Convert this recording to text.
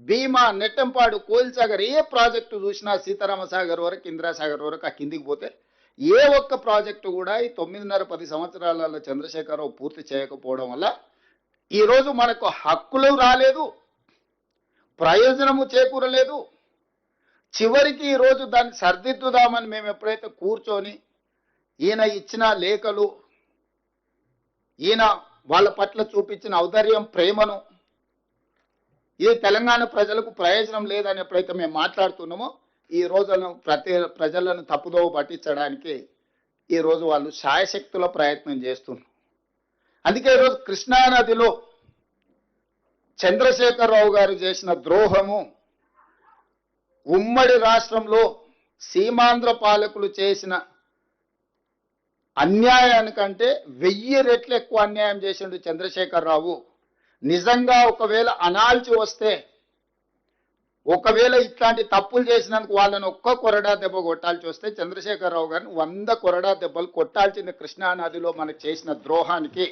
భీమా నెట్టంపాడు కోల్సాగర్ ఏ project చూసినా సీతారామసాగర్ వరకు ఇందిరాసాగర్ వరకు ఆ కిందికి పోతే ఏ ఒక్క ప్రాజెక్టు కూడా ఈ తొమ్మిదిన్నర పది సంవత్సరాలలో చంద్రశేఖరరావు పూర్తి చేయకపోవడం వల్ల ఈరోజు మనకు హక్కులు రాలేదు ప్రయోజనము చేకూరలేదు. చివరికి ఈరోజు దాన్ని సర్దిద్దుదామని మేము ఎప్పుడైతే కూర్చొని ఈయన ఇచ్చిన లేఖలు ఈయన వాళ్ళ పట్ల చూపించిన ఔదార్యం ప్రేమను ఇది తెలంగాణ ప్రజలకు ప్రయోజనం లేదని ఎప్పుడైతే మేము మాట్లాడుతున్నామో ఈ రోజులను ప్రతి ప్రజలను తప్పుదోవ పట్టించడానికి ఈ రోజు వాళ్ళు శాయశక్తుల ప్రయత్నం చేస్తున్నారు. అందుకే ఈరోజు కృష్ణానదిలో చంద్రశేఖరరావు గారు చేసిన ద్రోహము ఉమ్మడి రాష్ట్రంలో సీమాంధ్ర పాలకులు చేసిన అన్యాయానికంటే వెయ్యి రెట్లు ఎక్కువ అన్యాయం చేసిండు చంద్రశేఖరరావు. నిజంగా ఒకవేళ అనాల్చి వస్తే ఒకవేళ ఇట్లాంటి తప్పులు చేసినందుకు వాళ్ళని ఒక్క కొరడా దెబ్బ కొట్టాల్సి వస్తే చంద్రశేఖరరావు గారిని వంద కొరడా దెబ్బలు కొట్టాల్సింది కృష్ణానదిలో మనకు చేసిన ద్రోహానికి.